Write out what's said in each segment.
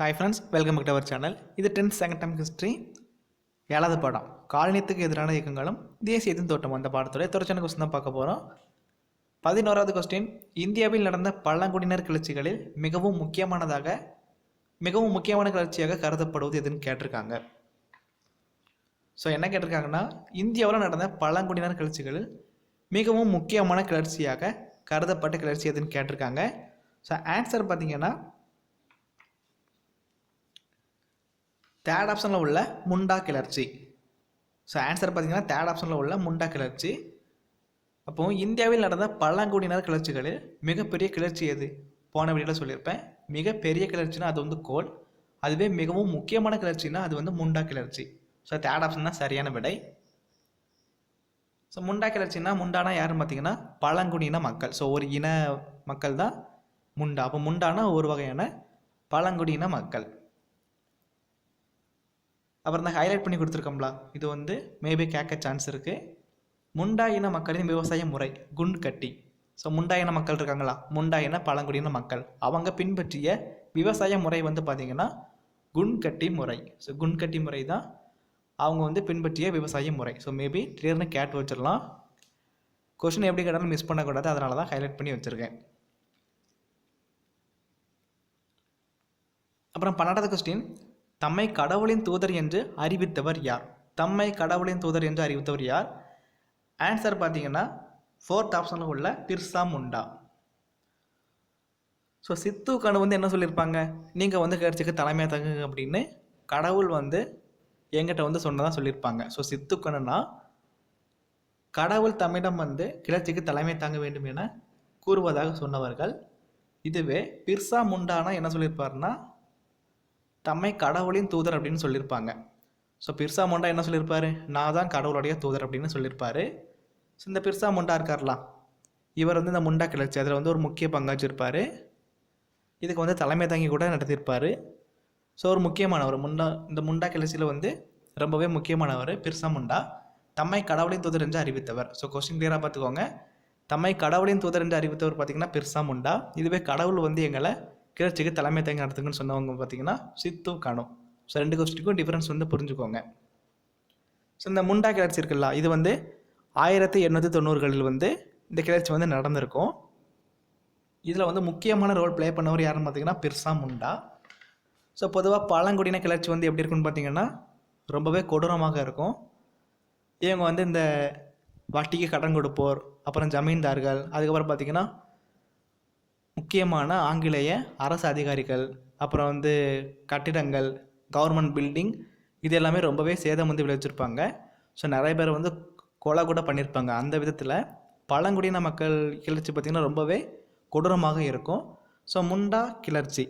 Hi friends welcome back to our channel இது tenth second time history ஏழாவது பாடம். காலனியத்துக்கு எதிரான இயக்கங்களும் தேசியத்தின் தோட்டம் அந்த பாடத்துடைய தொடர்ச்சியான கொஸ்டின் தான் பார்க்க போகிறோம் பதினோராவது கொஸ்டின் இந்தியாவில் நடந்த பழங்குடியினர் கிளர்ச்சிகளில் மிகவும் முக்கியமானதாக மிகவும் முக்கியமான கிளர்ச்சியாக கருதப்படுவது எதுன்னு கேட்டிருக்காங்க. ஸோ என்ன கேட்டிருக்காங்கன்னா இந்தியாவில் நடந்த பழங்குடியினர் கிளர்ச்சிகளில் மிகவும் முக்கியமான கிளர்ச்சியாக கருதப்பட்ட கிளர்ச்சி எதுன்னு கேட்டிருக்காங்க. ஸோ ஆன்சர் பார்த்தீங்கன்னா தேர்ட் ஆப்ஷனில் உள்ள முண்டா கிளர்ச்சி. ஸோ ஆன்சர் பார்த்தீங்கன்னா தேர்ட் ஆப்ஷனில் உள்ள முண்டா கிளர்ச்சி. அப்போது இந்தியாவில் நடந்த பழங்குடியினர் கிளர்ச்சிகளில் மிகப்பெரிய கிளர்ச்சி எது? போன வீடியோவில் சொல்லியிருப்பேன். மிகப்பெரிய கிளர்ச்சினா அது வந்து கோல். அதுவே மிகவும் முக்கியமான கிளர்ச்சினா அது வந்து முண்டா கிளர்ச்சி. ஸோ தேர்ட் ஆப்ஷன் தான் சரியான விடை. ஸோ முண்டா கிளர்ச்சினா முண்டானா யாருன்னு பார்த்தீங்கன்னா பழங்குடியின மக்கள். ஸோ ஒரு இன மக்கள் தான் முண்டா. அப்போ முண்டானா ஒரு வகையான பழங்குடியின மக்கள். அப்புறம் தான் ஹைலைட் பண்ணி கொடுத்துருக்கோம்ல. இது வந்து மேபி கேட்க சான்ஸ் இருக்குது முண்டா இன மக்களின் விவசாய முறை குண்டு கட்டி. ஸோ முண்டா இன மக்கள் இருக்காங்களா? முண்டா இன பழங்குடியின மக்கள். அவங்க பின்பற்றிய விவசாய முறை வந்து பார்த்திங்கன்னா குண்கட்டி முறை. ஸோ குண்கட்டி முறை தான் அவங்க வந்து பின்பற்றிய விவசாய முறை. ஸோ மேபி கிளியர்னு கேட் வச்சிடலாம். கொஷின் எப்படி கேட்டாலும் மிஸ் பண்ணக்கூடாது. அதனால தான் ஹைலைட் பண்ணி வச்சுருக்கேன். அப்புறம் பன்னெண்டாவது கொஸ்டின் தம்மை கடவுளின் தூதர் என்று அறிவித்தவர் யார்? தம்மை கடவுளின் தூதர் என்று அறிவித்தவர் யார்? ஆன்சர் பார்த்தீங்கன்னா ஃபோர்த் ஆப்ஷனில் உள்ள பிர்சா முண்டா. ஸோ சித்து கணு வந்து என்ன சொல்லியிருப்பாங்க? நீங்கள் வந்து கட்சிக்கு தலைமையாக தங்குங்க அப்படின்னு கடவுள் வந்து எங்கிட்ட வந்து சொன்னதாக சொல்லியிருப்பாங்க. ஸோ சித்து கணுனா கடவுள் தம்மிடம் வந்து கிளர்ச்சிக்கு தலைமை தாங்க வேண்டும் என கூறுவதாக சொன்னவர்கள். இதுவே பிர்சா முண்டானா என்ன சொல்லியிருப்பாருன்னா தம்மை கடவுளின் தூதர் அப்படின்னு சொல்லியிருப்பாங்க ஸோ பிர்சா மொண்டா என்ன சொல்லியிருப்பாரு நான் தான் கடவுளுடைய தூதர் அப்படின்னு சொல்லியிருப்பாரு ஸோ இந்த பிர்சா முண்டா இருக்கார்லாம் இவர் வந்து இந்த முண்டா கிளர்ச்சி அதில் வந்து ஒரு முக்கிய பங்காற்றிருப்பார் இதுக்கு வந்து தலைமை தாங்கி கூட நடத்தியிருப்பார் ஸோ ஒரு முக்கியமானவர் முண்டா இந்த முண்டா கிளர்ச்சியில் வந்து ரொம்பவே முக்கியமானவர் பிர்சா முண்டா. தம்மை கடவுளின் தூதர் என்று அறிவித்தவர். ஸோ கொஸ்டின் கிளியராக பார்த்துக்கோங்க. தம்மை கடவுளின் தூதர் என்று அறிவித்தவர் பார்த்திங்கன்னா பிர்சா முண்டா. இதுவே கடவுள் வந்து எங்களை கிளர்ச்சிக்கு தலைமை தேங்க நடத்துங்கன்னு சொன்னவங்க பார்த்தீங்கன்னா சித்து காணும் ஸோ ரெண்டு கோஷ்டிக்கும் டிஃப்ரென்ஸ் வந்து புரிஞ்சுக்கோங்க. ஸோ இந்த முண்டா கிளர்ச்சி இருக்குல்ல இது வந்து ஆயிரத்தி எண்ணூற்றி தொண்ணூறுகளில் வந்து இந்த கிளர்ச்சி வந்து நடந்திருக்கும். இதில் வந்து முக்கியமான ரோல் ப்ளே பண்ணவர் யாருன்னு பார்த்தீங்கன்னா பிர்சா முண்டா. ஸோ பொதுவாக பழங்குடியின கிளர்ச்சி வந்து எப்படி இருக்குன்னு பார்த்தீங்கன்னா ரொம்பவே கொடூரமாக இருக்கும். இவங்க வந்து இந்த வட்டிக்கு கடன் கொடுப்போர் அப்புறம் ஜமீன்தார்கள் அதுக்கப்புறம் பார்த்தீங்கன்னா முக்கியமான ஆங்கிலேய அரசு அதிகாரிகள் அப்புறம் வந்து கட்டிடங்கள் கவர்மெண்ட் பில்டிங் இது எல்லாமே ரொம்பவே சேதம் வந்து விளைவிச்சிருப்பாங்க. ஸோ நிறைய பேர் வந்து கொலை கூட பண்ணியிருப்பாங்க அந்த விதத்தில் பழங்குடியின மக்கள் கிளர்ச்சி பார்த்திங்கன்னா ரொம்பவே கொடூரமாக இருக்கும். ஸோ முண்டா கிளர்ச்சி.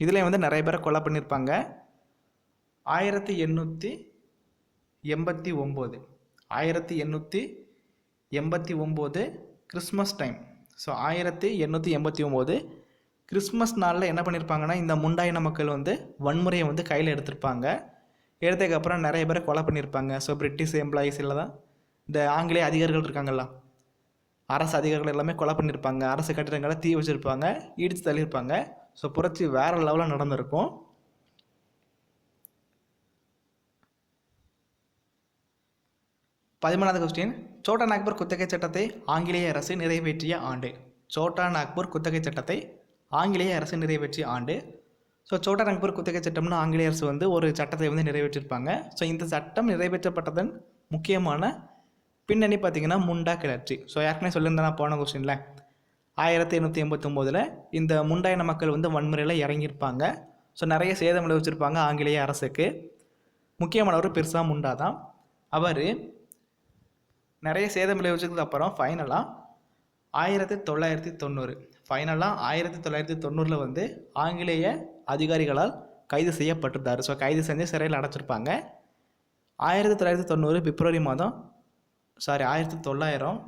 இதில் வந்து நிறைய பேரை கொலை பண்ணியிருப்பாங்க ஆயிரத்தி எண்ணூற்றி எண்பத்தி ஒம்பது. ஆயிரத்தி எண்ணூற்றி எண்பத்தி ஒம்பது கிறிஸ்மஸ் டைம் ஸோ ஆயிரத்தி எண்ணூற்றி எண்பத்தி ஒம்போது கிறிஸ்மஸ் நாளில் என்ன பண்ணியிருப்பாங்கன்னா இந்த முண்டாயின மக்கள் வந்து வன்முறையை வந்து கையில் எடுத்திருப்பாங்க. எடுத்ததுக்கப்புறம் நிறைய பேரை கொலை பண்ணியிருப்பாங்க ஸோ பிரிட்டிஷ் எம்ப்ளாயீஸ் இல்லை தான். இந்த ஆங்கிலேய அதிகாரிகள் இருக்காங்கல்ல அரசு அதிகாரிகள் எல்லாமே கொலை பண்ணியிருப்பாங்க அரசு கட்டிடங்களை தீ வச்சுருப்பாங்க இடித்து தள்ளியிருப்பாங்க. ஸோ புரட்சி வேறு லெவலில் நடந்திருக்கும். பதிமூணாவது கொஸ்டின் சோட்டா நாக்பூர் குத்தகை சட்டத்தை ஆங்கிலேய அரசு நிறைவேற்றிய ஆண்டு. சோட்டா நாக்பூர் குத்தகை சட்டத்தை ஆங்கிலேய அரசு நிறைவேற்றிய ஆண்டு. ஸோ சோட்டா நாக்பூர் குத்தகை சட்டம்னு ஆங்கிலேய அரசு வந்து ஒரு சட்டத்தை வந்து நிறைவேற்றிருப்பாங்க. ஸோ இந்த சட்டம் நிறைவேற்றப்பட்டதன் முக்கியமான பின்னணி பார்த்தீங்கன்னா முண்டா கிளர்ச்சி. ஸோ ஏற்கனவே சொல்லியிருந்தேன் நான் போன கொஸ்டினில் ஆயிரத்தி எண்ணூற்றி எண்பத்தொம்போதில் இந்த முண்டாயின மக்கள் வந்து வன்முறையில் இறங்கியிருப்பாங்க. ஸோ நிறைய சேதம் விளைவிச்சிருப்பாங்க ஆங்கிலேய அரசுக்கு. முக்கியமானவர் பெருசா முண்டா தான் அவர் நிறைய சேதம் விளைவிச்சதுக்கு அப்புறம் ஃபைனலாக ஆயிரத்தி தொள்ளாயிரத்தி தொண்ணூறு. ஃபைனலாக ஆயிரத்தி தொள்ளாயிரத்தி தொண்ணூறில் வந்து ஆங்கிலேய அதிகாரிகளால் கைது செய்யப்பட்டிருந்தார். ஸோ கைது செஞ்சு சிறையில் அடைச்சிருப்பாங்க. ஆயிரத்தி தொள்ளாயிரத்தி தொண்ணூறு பிப்ரவரி மாதம் சாரி ஆயிரத்தி தொள்ளாயிரம்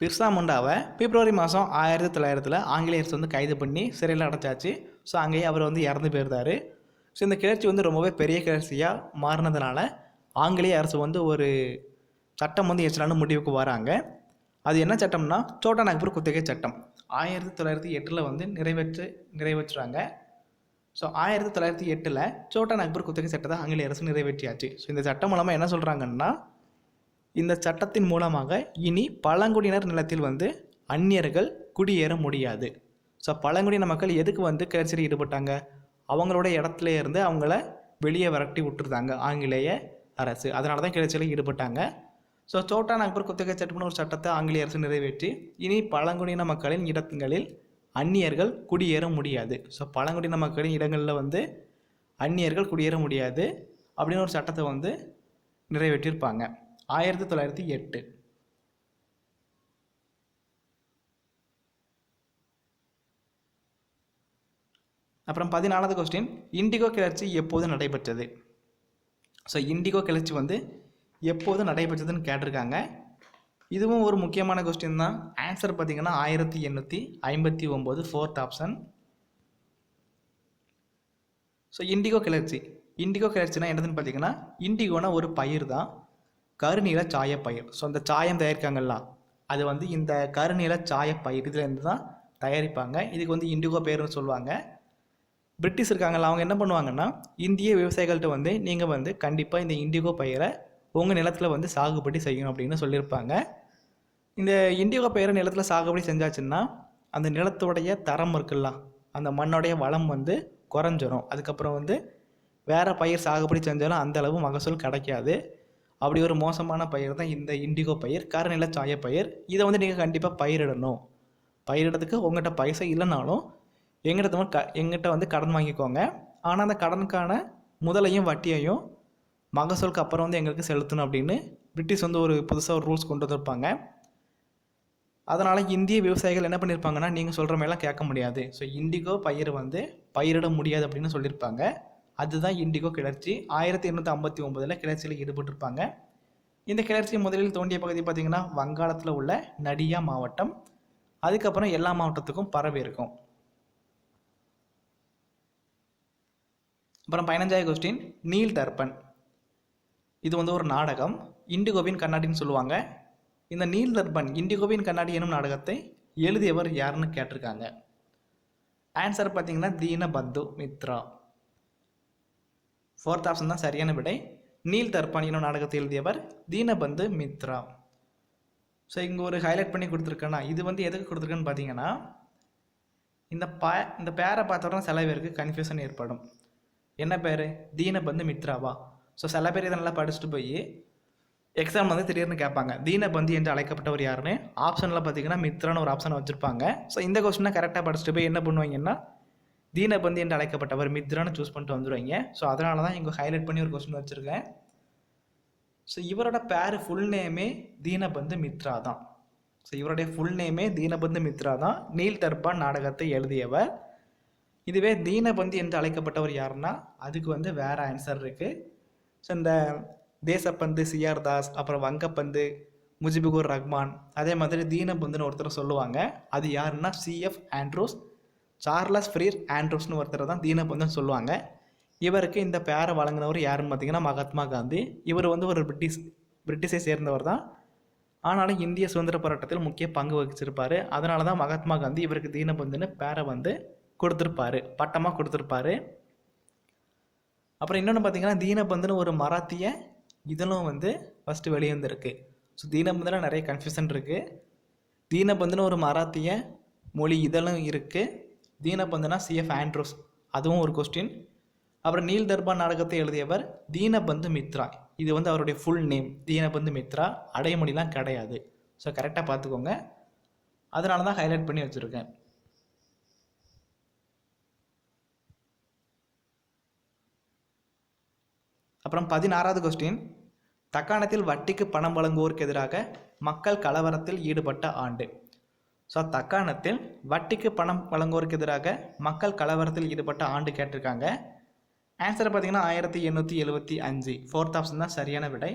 பிர்சா முண்டாவை பிப்ரவரி மாதம் ஆயிரத்தி தொள்ளாயிரத்தில் ஆங்கிலேயர்ஸ் வந்து கைது பண்ணி சிறையில் அடைச்சாச்சு. ஸோ அங்கேயே அவர் வந்து இறந்து போயிருந்தார். ஸோ இந்த கிளர்ச்சி வந்து ரொம்பவே பெரிய கிளர்ச்சியாக மாறினதுனால ஆங்கிலேய அரசு வந்து ஒரு சட்டம் வந்து எச்சலான முடிவுக்கு வராங்க. அது என்ன சட்டம்னா சோட்டா நாக்பூர் குத்தகை சட்டம். ஆயிரத்தி தொள்ளாயிரத்தி எட்டில் வந்து நிறைவேற்று நிறைவேற்றுறாங்க. ஸோ ஆயிரத்தி தொள்ளாயிரத்தி எட்டில் சோட்டா நாக்பூர் குத்தகை சட்டத்தை ஆங்கிலேய அரசு நிறைவேற்றியாச்சு. ஸோ இந்த சட்டம் மூலமாக என்ன சொல்கிறாங்கன்னா இந்த சட்டத்தின் மூலமாக இனி பழங்குடியினர் நிலத்தில் வந்து அந்நியர்கள் குடியேற முடியாது. ஸோ பழங்குடியின மக்கள் எதுக்கு வந்து கிளர்ச்சியில் ஈடுபட்டாங்க? அவங்களோட இடத்துல இருந்து அவங்கள வெளியே விரட்டி விட்டுருந்தாங்க ஆங்கிலேய அரசு. அதனால தான் கிளர்ச்சியில் ஈடுபட்டாங்க. ஸோ சோட்டா நாக்பூர் குத்தகை சட்டம்னு ஒரு சட்டத்தை ஆங்கிலேய அரசு நிறைவேற்றி இனி பழங்குடியின மக்களின் இடங்களில் அந்நியர்கள் குடியேற முடியாது. ஸோ பழங்குடியின மக்களின் இடங்களில் வந்து அந்நியர்கள் குடியேற முடியாது அப்படின்னு ஒரு சட்டத்தை வந்து நிறைவேற்றியிருப்பாங்க. ஆயிரத்தி தொள்ளாயிரத்தி எட்டு. அப்புறம் பதினாலாவது கொஸ்டின் இண்டிகோ கிளர்ச்சி எப்போது நடைபெற்றது? ஸோ இண்டிகோ கிளர்ச்சி வந்து எப்போது நடைபெற்றதுன்னு கேட்டிருக்காங்க. இதுவும் ஒரு முக்கியமான கொஸ்டின் தான். ஆன்சர் பார்த்திங்கன்னா ஆயிரத்தி எண்ணூற்றி ஐம்பத்தி ஒம்பது ஃபோர்த் ஆப்ஷன் ஸோ இண்டிகோ கிளர்ச்சி. இண்டிகோ கிளர்ச்சினா என்னதுன்னு பார்த்தீங்கன்னா இண்டிகோனா ஒரு பயிர் தான். கருநீல சாயப்பயிர். ஸோ அந்த சாயம் தயாரிக்காங்கல்ல. அது வந்து இந்த கருநீல சாயப்பயிர். இதுலேருந்து தான் தயாரிப்பாங்க. இதுக்கு வந்து இண்டிகோ பேர்னு சொல்லுவாங்க. பிரிட்டிஷ் இருக்காங்கல்ல அவங்க என்ன பண்ணுவாங்கன்னா இந்திய விவசாயிகள்கிட்ட வந்து நீங்கள் வந்து கண்டிப்பாக இந்த இண்டிகோ பயிரை உங்கள் நிலத்தில் வந்து சாகுபடி செய்யணும் அப்படின்னு சொல்லியிருப்பாங்க. இந்த இண்டிகோ பயிரை நிலத்தில் சாகுபடி செஞ்சாச்சுன்னா அந்த நிலத்துடைய தரம் இருக்குல்ல அந்த மண்ணுடைய வளம் வந்து குறைஞ்சிரும். அதுக்கப்புறம் வந்து வேறு பயிர் சாகுபடி செஞ்சாலும் அந்த அளவு மகசூல் கிடைக்காது. அப்படி ஒரு மோசமான பயிர் தான் இந்த இண்டிகோ பயிர் கருநில சாய பயிர் இதை வந்து நீங்கள் கண்டிப்பாக பயிரிடணும். பயிரிடறதுக்கு உங்கள்கிட்ட பைசா இல்லைனாலும் எங்கிட்ட வந்து க எங்கிட்ட வந்து கடன் வாங்கிக்கோங்க. ஆனால் அந்த கடனுக்கான முதலையும் வட்டியையும் மகசூலுக்கு அப்புறம் வந்து எங்களுக்கு செலுத்தணும் அப்படின்னு பிரிட்டிஷ் வந்து ஒரு புதுசாக ஒரு ரூல்ஸ் கொண்டு வந்திருப்பாங்க. அதனால் இந்திய விவசாயிகள் என்ன பண்ணியிருப்பாங்கன்னா நீங்கள் சொல்கிற மாதிரிலாம் கேட்க முடியாது. ஸோ இண்டிகோ பயிர் வந்து பயிரிட முடியாது அப்படின்னு சொல்லியிருப்பாங்க. அதுதான் இண்டிகோ கிளர்ச்சி. ஆயிரத்தி எண்ணூற்றி ஐம்பத்தி ஒம்பதில் கிளர்ச்சியில் ஈடுபட்டிருப்பாங்க. இந்த கிளர்ச்சி முதலில் தோண்டிய பகுதி பார்த்திங்கன்னா வங்காளத்தில் உள்ள நடியா மாவட்டம். அதுக்கப்புறம் எல்லா மாவட்டத்துக்கும் பரவி இருக்கும். அப்புறம் பதினஞ்சாவது கொஸ்டின் நீல் தர்பன் இது வந்து ஒரு நாடகம். இண்டிகோவின் கண்ணாடின்னு சொல்லுவாங்க. இந்த நீல் தர்பன் இண்டிகோவின் கண்ணாடி எனும் நாடகத்தை எழுதியவர் யாருன்னு கேட்டிருக்காங்க. ஆன்சர் பார்த்தீங்கன்னா தீனபந்து மித்ரா. ஃபோர்த் ஆப்ஷன் தான் சரியான விடை. நீல் தர்பன் எனும் நாடகத்தை எழுதியவர் தீனபந்து மித்ரா. ஸோ இங்கே ஒரு ஹைலைட் பண்ணி கொடுத்துருக்கேன்னா இது வந்து எதுக்கு கொடுத்துருக்கேன்னு பார்த்தீங்கன்னா இந்த பா இந்த பேரை பார்த்தோன்னா சில பேருக்கு கன்ஃபியூஷன் ஏற்படும். என்ன பேர்? தீனபந்து மித்ராவா? ஸோ சில பேர் இதை நல்லா படிச்சுட்டு போய் எக்ஸாம் வந்து திடீர்னு கேட்பாங்க. தீனபந்து என்று அழைக்கப்பட்டவர் யாருன்னு? ஆப்ஷனில் பார்த்தீங்கன்னா மித்ரான்னு ஒரு ஆப்ஷனை வச்சுருப்பாங்க. ஸோ இந்த கொஸ்டினை கரெக்டாக படிச்சுட்டு போய் என்ன பண்ணுவாங்கன்னா தீனபந்து என்று அழைக்கப்பட்டவர் மித்ரான்னு சூஸ் பண்ணிட்டு வந்துடுவாங்க ஸோ அதனால தான் இங்கே ஹைலைட் பண்ணி ஒரு கொஸ்டின் வச்சுருக்கேன். ஸோ இவரோட பேர் ஃபுல் நேமே தீனபந்து மித்ரா தான். ஸோ இவருடைய ஃபுல் நேமே தீனபந்து மித்ரா தான். நீல் தர்பான் நாடகத்தை எழுதியவர். இதுவே தீனபந்து என்று அழைக்கப்பட்டவர் யாருன்னா அதுக்கு வந்து வேறு ஆன்சர் இருக்குது ஸோ இந்த தேசப்பந்து சிஆர் தாஸ் அப்புறம் வங்கப்பந்து முஜிபுகுர் ரஹ்மான் அதே மாதிரி தீனபந்துன்னு ஒருத்தர் சொல்லுவாங்க. அது யாருன்னா சிஎஃப் ஆண்ட்ரூஸ் சார்லஸ் ஃப்ரீர் ஆண்ட்ரூஸ்னு ஒருத்தர் தான் தீனபந்துன்னு சொல்லுவாங்க. இவருக்கு இந்த பேரை வழங்கினவர் யாருன்னு பார்த்தீங்கன்னா மகாத்மா காந்தி. இவர் வந்து ஒரு பிரிட்டிஷ் பிரிட்டிஷை சேர்ந்தவர் தான். ஆனாலும் இந்திய சுதந்திர போராட்டத்தில் முக்கிய பங்கு வகிச்சிருப்பார். அதனால தான் மகாத்மா காந்தி இவருக்கு தீனபந்துன்னு பேரை வந்து கொடுத்துருப்பாரு பட்டமாக கொடுத்துருப்பாரு. அப்புறம் இன்னொன்று பார்த்தீங்கன்னா தீனபந்துன்னு ஒரு மராத்திய இதழும் வந்து ஃபஸ்ட்டு வெளியே ஸோ தீனபந்தில் நிறைய கன்ஃபியூஷன் இருக்குது தீனபந்துன்னு ஒரு மராத்திய மொழி இதழும் இருக்குது தீனபந்துனா சிஎஃப் ஆண்ட்ரூஸ் அதுவும் ஒரு கொஸ்டின் அப்புறம் நீல் தர்பார் நாடகத்தை எழுதியவர் தீனபந்து மித்ரா. இது வந்து அவருடைய ஃபுல் நேம் தீனபந்து மித்ரா. அடைமொழிலாம் கிடையாது. ஸோ கரெக்டாக பார்த்துக்கோங்க அதனால தான் ஹைலைட் பண்ணி வச்சுருக்கேன். அப்புறம் பதினாறாவது கொஸ்டின் தக்காணத்தில் வட்டிக்கு பணம் வழங்குவோருக்கு எதிராக மக்கள் கலவரத்தில் ஈடுபட்ட ஆண்டு. ஸோ தக்காணத்தில் வட்டிக்கு பணம் வழங்குவோருக்கு எதிராக மக்கள் கலவரத்தில் ஈடுபட்ட ஆண்டு கேட்டிருக்காங்க. ஆன்சர் பார்த்தீங்கன்னா ஆயிரத்தி எண்ணூற்றி எழுபத்தி அஞ்சு. ஃபோர்த் ஆப்ஷன் தான் சரியான விடை.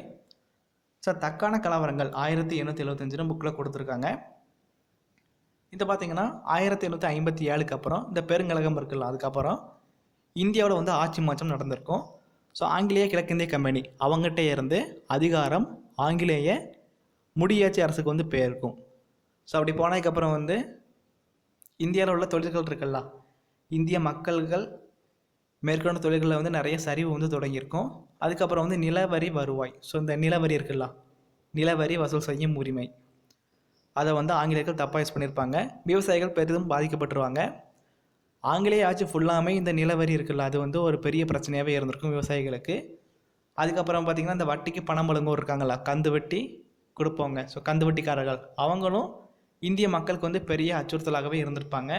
ஸோ தக்கான கலவரங்கள் ஆயிரத்தி எண்ணூற்றி எழுபத்தஞ்சுன்னு புக்கில் கொடுத்துருக்காங்க. இது பார்த்தீங்கன்னா ஆயிரத்தி எண்ணூற்றி ஐம்பத்தி ஏழுக்கு அப்புறம் இந்த பெருங்கழகம் இருக்குல்ல அதுக்கப்புறம் இந்தியாவில் வந்து ஆட்சி மாற்றம் நடந்திருக்கும். ஸோ ஆங்கிலேய கிழக்கிந்திய கம்பெனி. அவங்ககிட்ட இருந்து அதிகாரம் ஆங்கிலேய முடியாட்சி அரசுக்கு வந்து போயிருக்கும் ஸோ அப்படி போனதுக்கப்புறம் வந்து இந்தியாவில் உள்ள தொழில்கள் இருக்குல்ல இந்திய மக்கள்கள் மேற்கொண்ட தொழில்களில் வந்து நிறைய சரிவு வந்து தொடங்கியிருக்கும். அதுக்கப்புறம் வந்து நிலவரி வருவாய். ஸோ இந்த நிலவரி இருக்குல்ல நிலவரி வசூல் செய்யும் உரிமை. அதை வந்து ஆங்கிலேயர்கள் தப்பாக யூஸ் பண்ணியிருப்பாங்க. விவசாயிகள் பெரிதும் பாதிக்கப்பட்டுருவாங்க. ஆங்கிலேய ஆட்சி ஃபுல்லாமே இந்த நிலவரி இருக்குல்ல அது வந்து ஒரு பெரிய பிரச்சனையாகவே இருந்திருக்கும் விவசாயிகளுக்கு. அதுக்கப்புறம் பார்த்திங்கன்னா இந்த வட்டிக்கு பணம் வழங்குவோர் இருக்காங்களா கந்து வட்டி கொடுப்பவங்க. ஸோ கந்து வட்டிக்காரர்கள். அவங்களும் இந்திய மக்களுக்கு வந்து பெரிய அச்சுறுத்தலாகவே இருந்திருப்பாங்க.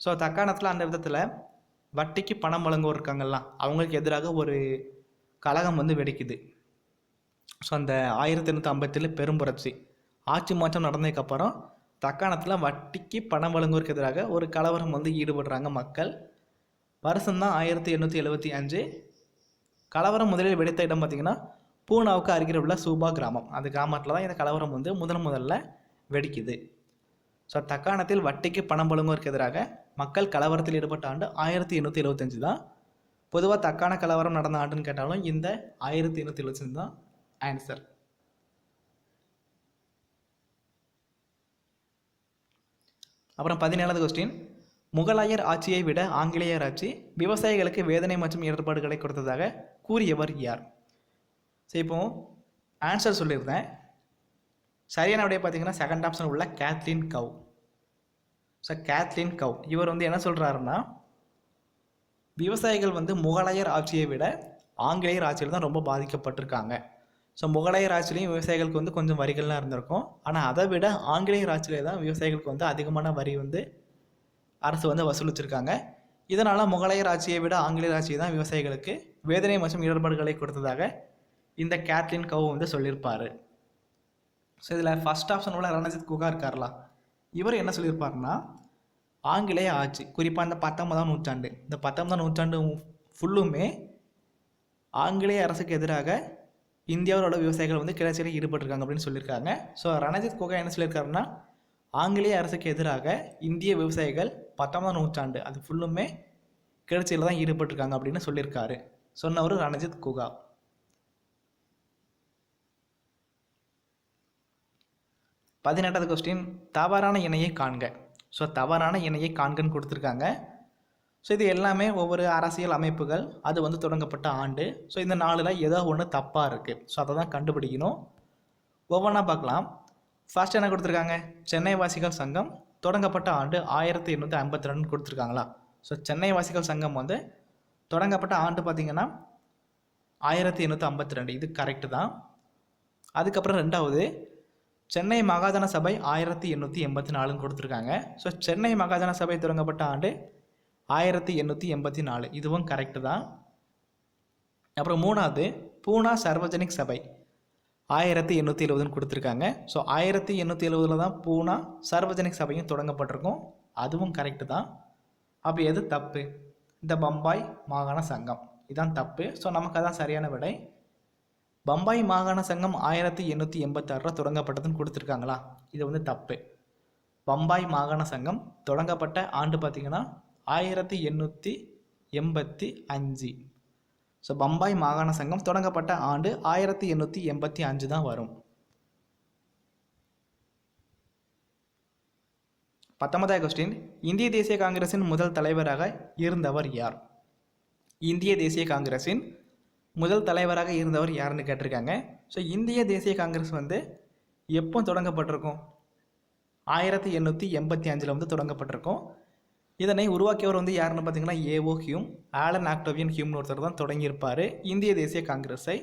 ஸோ தக்காணத்தில் அந்த விதத்தில் வட்டிக்கு பணம் வழங்குவோர் இருக்காங்கல்ல அவங்களுக்கு எதிராக ஒரு கழகம் வந்து வெடிக்குது. ஸோ அந்த ஆயிரத்தி எண்ணூற்றி ஐம்பத்தில் பெரும் புரட்சி. ஆட்சி மாற்றம் நடந்ததுக்கப்புறம் தக்காணத்தில் வட்டிக்கு பணம் வழங்குவதற்கு எதிராக ஒரு கலவரம் வந்து ஈடுபடுறாங்க மக்கள். வருஷம்தான் ஆயிரத்தி எண்ணூற்றி எழுபத்தி அஞ்சு. கலவரம் முதலில் வெடித்த இடம் பார்த்திங்கன்னா பூனாவுக்கு அருகில் உள்ள சூபா கிராமம். அந்த கிராமத்தில் தான் இந்த கலவரம் வந்து முதன் முதல்ல வெடிக்குது. ஸோ தக்காணத்தில் வட்டிக்கு பணம் வழங்குவதற்கு எதிராக மக்கள் கலவரத்தில் ஈடுபட்ட ஆண்டு ஆயிரத்தி எண்ணூற்றி எழுபத்தஞ்சு தான். பொதுவாக தக்கான கலவரம் நடந்த ஆண்டுன்னு கேட்டாலும் இந்த ஆயிரத்தி எண்ணூற்றி எழுபத்தஞ்சு தான் ஆன்சர் அப்புறம் பதினேழாவது கொஸ்டின் முகலாயர் ஆட்சியை விட ஆங்கிலேயர் ஆட்சி விவசாயிகளுக்கு வேதனை மற்றும் இடர்பாடுகளை கொடுத்ததாக கூறியவர் யார்? ஸோ இப்போ ஆன்சர் சொல்லியிருந்தேன். சரியான விடைய பார்த்தீங்கன்னா செகண்ட் ஆப்ஷன் உள்ள Kathleen Gough so Kathleen Gough இவர் வந்து என்ன சொல்கிறாருன்னா விவசாயிகள் வந்து முகலாயர் ஆட்சியை விட ஆங்கிலேயர் ஆட்சியில் தான் ரொம்ப பாதிக்கப்பட்டிருக்காங்க. ஸோ முகலாயர் ஆட்சிலையும் விவசாயிகளுக்கு வந்து கொஞ்சம் வரிகள்லாம் இருந்திருக்கும். ஆனால் அதை விட ஆங்கிலேயர் ஆட்சியிலே தான் விவசாயிகளுக்கு வந்து அதிகமான வரி வந்து அரசு வந்து வசூலிச்சிருக்காங்க. இதனால் முகலாயர் ஆட்சியை விட ஆங்கிலேயர் ஆட்சி தான் விவசாயிகளுக்கு வேதனை மற்றும் இடர்பாடுகளை கொடுத்ததாக இந்த கேட்லின் கவு வந்து சொல்லியிருப்பார். ஸோ இதில் ஃபஸ்ட் ஆப்ஷன் உள்ள ரணஜித் குகா இருக்கார்லா இவர் என்ன சொல்லியிருப்பாருன்னா ஆங்கிலேய ஆட்சி குறிப்பாக இந்த பத்தொன்பதாம் நூற்றாண்டு இந்த பத்தொன்பதாம் நூற்றாண்டு ஃபுல்லுமே ஆங்கிலேய அரசுக்கு எதிராக இந்தியாவில் உள்ள விவசாயிகள் வந்து கிளர்ச்சியில் ஈடுபட்டிருக்காங்க அப்படின்னு சொல்லியிருக்காங்க. ஸோ ரணஜித் குகா என்ன சொல்லியிருக்காருன்னா ஆங்கிலேய அரசுக்கு எதிராக இந்திய விவசாயிகள் பத்தொன்பதாம் நூற்றாண்டு அது ஃபுல்லுமே கிளர்ச்சியில் தான் ஈடுபட்டிருக்காங்க அப்படின்னு சொல்லியிருக்காரு. சொன்னவர் ரணஜித் குகா. பதினெட்டாவது கொஸ்டின் தவறான இணையை காண்க. ஸோ தவறான இணையை காண்கன்னு கொடுத்துருக்காங்க. ஸோ இது எல்லாமே ஒவ்வொரு அரசியல் அமைப்புகள். அது வந்து தொடங்கப்பட்ட ஆண்டு. ஸோ இந்த நாளில் ஏதோ ஒன்று தப்பாக இருக்குது ஸோ அதை தான் கண்டுபிடிக்கணும். ஒவ்வொன்றா பார்க்கலாம். ஃபர்ஸ்ட் என்ன கொடுத்துருக்காங்க? சென்னை வாசிகள் சங்கம் தொடங்கப்பட்ட ஆண்டு ஆயிரத்தி எண்ணூற்றி ஐம்பத்தி ரெண்டு கொடுத்துருக்காங்களா? ஸோ சென்னை வாசிகள் சங்கம் வந்து தொடங்கப்பட்ட ஆண்டு பார்த்திங்கன்னா ஆயிரத்தி எண்ணூற்றி ஐம்பத்தி ரெண்டு இது கரெக்டு தான். அதுக்கப்புறம் ரெண்டாவது சென்னை மகாஜன சபை ஆயிரத்தி எண்ணூற்றி எண்பத்தி நாலுன்னு கொடுத்துருக்காங்க. ஸோ சென்னை மகாஜன சபை தொடங்கப்பட்ட ஆண்டு ஆயிரத்தி எண்ணூற்றி எண்பத்தி நாலு. இதுவும் கரெக்டு தான். அப்புறம் மூணாவது பூனா சர்வஜனிக் சபை. ஆயிரத்தி எண்ணூற்றி எழுபதுன்னு கொடுத்துருக்காங்க. ஸோ ஆயிரத்தி எண்ணூற்றி எழுபதில் தான் பூனா சர்வஜனிக் சபையும் தொடங்கப்பட்டிருக்கும். அதுவும் கரெக்டு தான். அப்போ எது தப்பு? இந்த பம்பாய் மாகாண சங்கம். இதுதான் தப்பு. ஸோ நமக்கு அதான் சரியான விடை. பம்பாய் மாகாண சங்கம் ஆயிரத்தி எண்ணூற்றி எண்பத்தாறில் தொடங்கப்பட்டதுன்னு கொடுத்துருக்காங்களா? இது வந்து தப்பு. பம்பாய் மாகாண சங்கம் தொடங்கப்பட்ட ஆண்டு பார்த்திங்கன்னா ஆயிரத்தி எண்ணூற்றி எண்பத்தி அஞ்சு. ஸோ பம்பாய் மாகாண சங்கம் தொடங்கப்பட்ட ஆண்டு ஆயிரத்தி எண்ணூற்றி எண்பத்தி அஞ்சு தான் வரும். பத்தொன்பதாவது கொஸ்டின் இந்திய தேசிய காங்கிரசின் முதல் தலைவராக இருந்தவர் யார்? இந்திய தேசிய காங்கிரஸின் முதல் தலைவராக இருந்தவர் யாருன்னு கேட்டிருக்காங்க. ஸோ இந்திய தேசிய காங்கிரஸ் வந்து எப்போ தொடங்கப்பட்டிருக்கும்? ஆயிரத்தி எண்ணூற்றி எண்பத்தி அஞ்சில் வந்து தொடங்கப்பட்டிருக்கும். இதனை உருவாக்கியவர் வந்து யாருன்னு பார்த்தீங்கன்னா ஏஓ ஹியூம் ஆலன் ஆக்டோவியன் ஹியூம்னு ஒருத்தர் தான் தொடங்கியிருப்பார். இந்திய தேசிய காங்கிரஸை.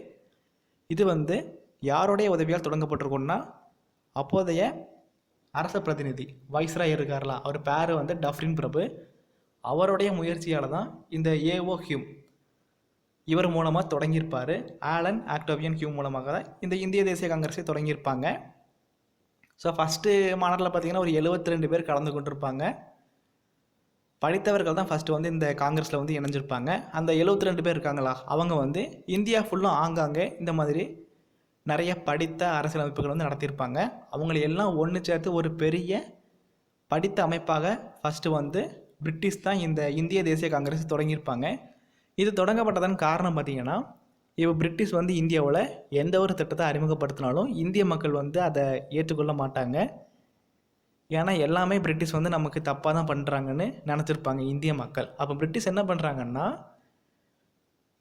இது வந்து யாருடைய உதவியால் தொடங்கப்பட்டிருக்கும்னா அப்போதைய அரச பிரதிநிதி வைஸ்ராய் இருக்கார்ல அவர் பேர் வந்து டஃப்ரின் பிரபு அவருடைய முயற்சியால் தான் இந்த ஏஓ ஹியூம் இவர் மூலமாக தொடங்கியிருப்பார். ஆலன் ஆக்டோவியன் ஹியூம் மூலமாக தான் இந்த இந்திய தேசிய காங்கிரஸை தொடங்கியிருப்பாங்க. ஸோ ஃபஸ்ட்டு மாநாட்டில் பார்த்தீங்கன்னா ஒரு எழுபத்தி ரெண்டு பேர் கலந்து கொண்டிருப்பாங்க. படித்தவர்கள் தான் ஃபஸ்ட்டு வந்து இந்த காங்கிரஸில் வந்து இணைஞ்சிருப்பாங்க. அந்த எழுபத்தி ரெண்டு பேர் இருக்காங்களா? அவங்க வந்து இந்தியா ஃபுல்லும் ஆங்காங்கே இந்த மாதிரி நிறைய படித்த அரசியலமைப்புகள் வந்து நடத்தியிருப்பாங்க. அவங்களை எல்லாம் ஒன்று சேர்த்து ஒரு பெரிய படித்த அமைப்பாக ஃபஸ்ட்டு வந்து பிரிட்டிஷ் தான் இந்த இந்திய தேசிய காங்கிரஸ் தொடங்கியிருப்பாங்க. இது தொடங்கப்பட்டதன் காரணம் பார்த்தீங்கன்னா இப்போ பிரிட்டிஷ் வந்து இந்தியாவில் எந்த ஒரு திட்டத்தை அறிமுகப்படுத்தினாலும் இந்திய மக்கள் வந்து அதை ஏற்றுக்கொள்ள மாட்டாங்க. ஏன்னா எல்லாமே பிரிட்டிஷ் வந்து நமக்கு தப்பாக தான் பண்ணுறாங்கன்னு நினச்சிருப்பாங்க இந்திய மக்கள். அப்போ பிரிட்டிஷ் என்ன பண்ணுறாங்கன்னா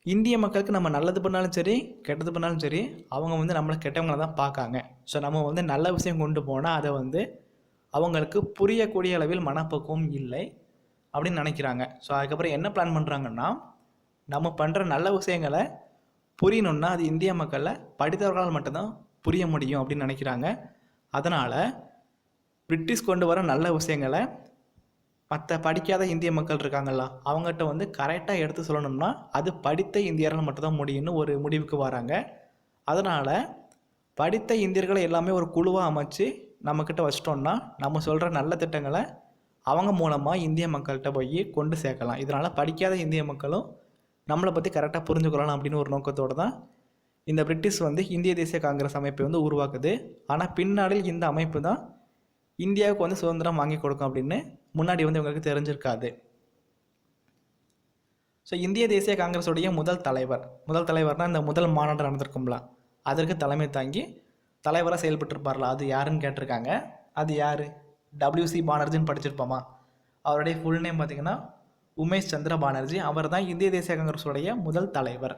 இந்திய மக்களுக்கு நம்ம நல்லது பண்ணாலும் சரி கெட்டது பண்ணாலும் சரி அவங்க வந்து நம்மளை கெட்டவங்கள தான் பார்க்காங்க. ஸோ நம்ம வந்து நல்ல விஷயம் கொண்டு போனால் அதை வந்து அவங்களுக்கு புரியக்கூடிய அளவில் மனப்பக்குவம் இல்லை அப்படின்னு நினைக்கிறாங்க. ஸோ அதுக்கப்புறம் என்ன பிளான் பண்ணுறாங்கன்னா நம்ம பண்ணுற நல்ல விஷயங்களை புரியணுன்னா அது இந்திய மக்களை படித்தவர்களால் மட்டும்தான் புரிய முடியும் அப்படின்னு நினைக்கிறாங்க. அதனால் பிரிட்டிஷ் கொண்டு வர நல்ல விஷயங்களை மற்ற படிக்காத இந்திய மக்கள் இருக்காங்கல்ல அவங்ககிட்ட வந்து கரெக்டாக எடுத்து சொல்லணும்னா அது படித்த இந்தியர்கள் மட்டும்தான் முடியும்னு ஒரு முடிவுக்கு வராங்க. அதனால் படித்த இந்தியர்களை எல்லாமே ஒரு குழுவாக அமைச்சு நம்மக்கிட்ட வச்சிட்டோம்னா நம்ம சொல்கிற நல்ல திட்டங்களை அவங்க மூலமாக இந்திய மக்கள்கிட்ட போய் கொண்டு சேர்க்கலாம். இதனால் படிக்காத இந்திய மக்களும் நம்மளை பற்றி கரெக்டாக புரிஞ்சுக்கொள்ளலாம் அப்படின்னு ஒரு நோக்கத்தோடு தான் இந்த பிரிட்டிஷ் வந்து இந்திய தேசிய காங்கிரஸ் அமைப்பை வந்து உருவாக்குது. ஆனால் பின்னாளில் இந்த அமைப்பு தான் இந்தியாவுக்கு வந்து சுதந்திரம் வாங்கி கொடுக்கும் அப்படின்னு முன்னாடி வந்து இவங்களுக்கு தெரிஞ்சிருக்காது. ஸோ இந்திய தேசிய காங்கிரஸுடைய முதல் தலைவர் முதல் தலைவர்னால் இந்த முதல் மாநாடு நடந்திருக்கும்ல அதற்கு தலைமை தாங்கி தலைவராக செயல்பட்டுருப்பார்ல அது யாருன்னு கேட்டிருக்காங்க. அது யார்? டபிள்யூசி பானர்ஜின்னு படிச்சிருப்போமா? அவருடைய ஃபுல் நேம் பார்த்தீங்கன்னா உமேஷ் சந்திர பானர்ஜி. அவர் தான் இந்திய தேசிய காங்கிரஸுடைய முதல் தலைவர்.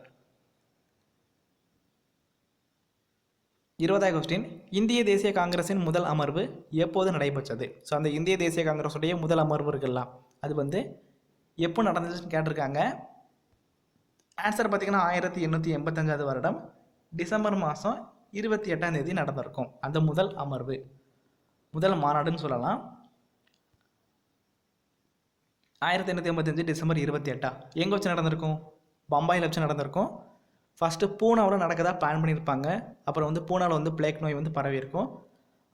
இருபதாவது கொஸ்டின் இந்திய தேசிய காங்கிரஸின் முதல் அமர்வு எப்போது நடைபெற்றது? ஸோ அந்த இந்திய தேசிய காங்கிரஸுடைய முதல் அமர்வு இருக்கலாம் அது வந்து எப்போ நடந்துச்சுன்னு கேட்டிருக்காங்க. ஆன்சர் பார்த்தீங்கன்னா ஆயிரத்தி எண்ணூற்றி எண்பத்தஞ்சாவது வருடம் டிசம்பர் மாதம் இருபத்தி எட்டாம் தேதி நடந்திருக்கும். அந்த முதல் அமர்வு. முதல் மாநாடுன்னு சொல்லலாம். ஆயிரத்தி எண்ணூற்றி எண்பத்தஞ்சு டிசம்பர் இருபத்தி எட்டா. எங்கே வச்சு நடந்திருக்கும்? பம்பாயில் வச்சு நடந்திருக்கும். ஃபஸ்ட்டு பூனாவில் நடக்கதாக பிளான் பண்ணியிருப்பாங்க. அப்புறம் வந்து பூனாவில் வந்து பிளேக் நோய் வந்து பரவி இருக்கும்.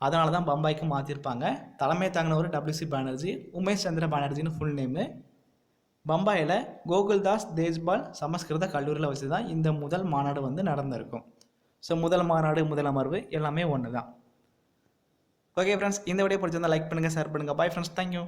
அதனால தான் பம்பாய்க்கு மாற்றிருப்பாங்க தலைமை தாங்கினவர் டபிள்யூசி பானர்ஜி உமேஷ் சந்திர பானர்ஜின்னு ஃபுல் நேமு பம்பாயில் கோகுல்தாஸ் தேஜ்பால் சமஸ்கிருத கல்லூரியில் வச்சு தான் இந்த முதல் மாநாடு வந்து நடந்திருக்கும். ஸோ முதல் மாநாடு முதல் அமர்வு எல்லாமே ஒன்று தான் ஓகே ஃப்ரெண்ட்ஸ் இந்த வீடியோ பிடிச்சிருந்தா லைக் பண்ணுங்கள் ஷேர் பண்ணுங்கள் பாய் ஃப்ரெண்ட்ஸ் தேங்க்யூ